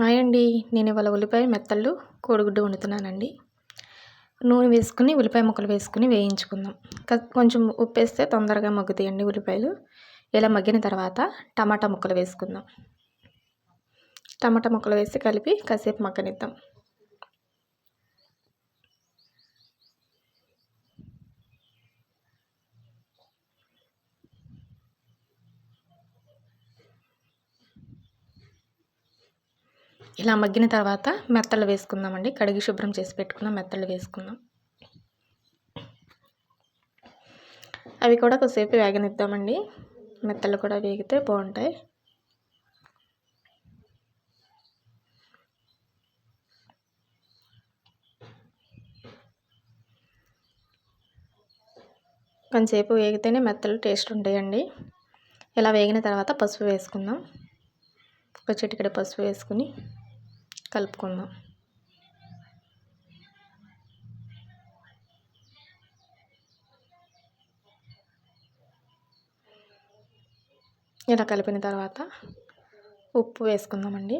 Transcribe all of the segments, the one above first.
Hi అండి. నేను ఇవాళ ఉల్లిపాయ మెత్తళ్ళు కోడిగుడ్డు వండుతున్నానండి. నూనె వేసుకుని ఉల్లిపాయ ముక్కలు వేసుకుని వేయించుకుందాం. కొంచెం ఉప్పు వేస్తే తొందరగా మగ్గుతాయండి ఉల్లిపాయలు. ఇలా మగ్గిన తర్వాత టమాటా ముక్కలు వేసుకుందాం. టమాటా ముక్కలు వేసి కలిపి కాసేపు మగ్గనిద్దాం. ఇలా మగ్గిన తర్వాత మెత్తలు వేసుకుందామండి. కడిగి శుభ్రం చేసి పెట్టుకున్న మెత్తలు వేసుకుందాం. అవి కూడా కొద్దిసేపు వేగనిద్దామండి. మెత్తలు కూడా వేగితే బాగుంటాయి. కొంచెంసేపు వేగితేనే మెత్తలు టేస్ట్ ఉంటాయండి. ఇలా వేగిన తర్వాత పసుపు వేసుకుందాం. ఒక చిటికెడ పసుపు వేసుకుని. కలుపుకుందాం. ఇలా కలిపిన తర్వాత ఉప్పు వేసుకుందామండి.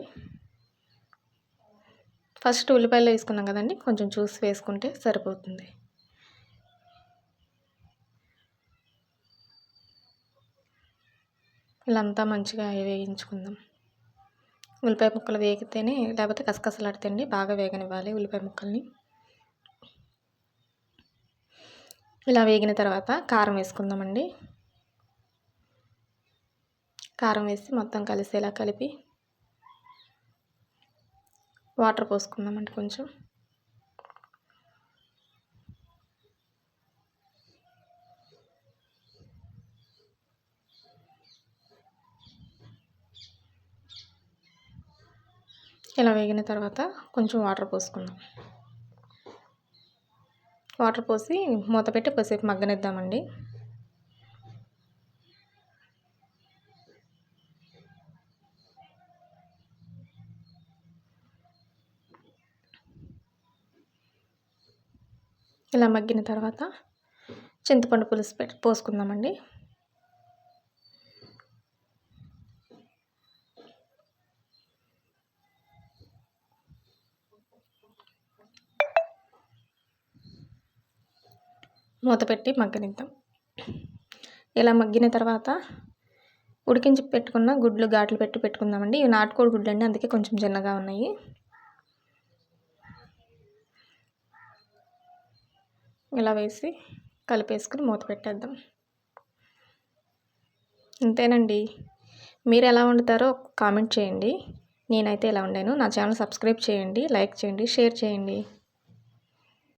ఫస్ట్ ఉల్లిపాయలు వేసుకున్నాం కదండి కొంచెం చూసి వేసుకుంటే సరిపోతుంది. ఇలా అంతా మంచిగా వేయించుకుందాం. ఉల్లిపాయ ముక్కలు వేగితేనే లేకపోతే కసకసలాడితేండి బాగా వేగనివ్వాలి ఉల్లిపాయ ముక్కల్ని. ఇలా వేగిన తర్వాత కారం వేసుకుందామండి. కారం వేసి మొత్తం కలిసేలా కలిపి వాటర్ పోసుకుందామండి కొంచెం. ఇలా వేగిన తర్వాత కొంచెం వాటర్ పోసుకుందాం. వాటర్ పోసి మూత పెట్టి కొద్దిసేపు మగ్గనిద్దామండి. ఇలా మగ్గిన తర్వాత చింతపండు పులుసు పెట్టి పోసుకుందామండి. మూత పెట్టి మగ్గనిద్దాం. ఇలా మగ్గిన తర్వాత ఉడికించి పెట్టుకున్న గుడ్లు ఘాట్లు పెట్టి పెట్టుకుందామండి. ఇవి నాటుకోడి గుడ్లు అండి అందుకే కొంచెం చిన్నగా ఉన్నాయి. ఇలా వేసి కలిపేసుకుని మూత పెట్టేద్దాం. అంతేనండి మీరు ఎలా వండుతారో కామెంట్ చేయండి. నేనైతే ఎలా వండాను. నా ఛానల్ సబ్స్క్రైబ్ చేయండి లైక్ చేయండి షేర్ చేయండి.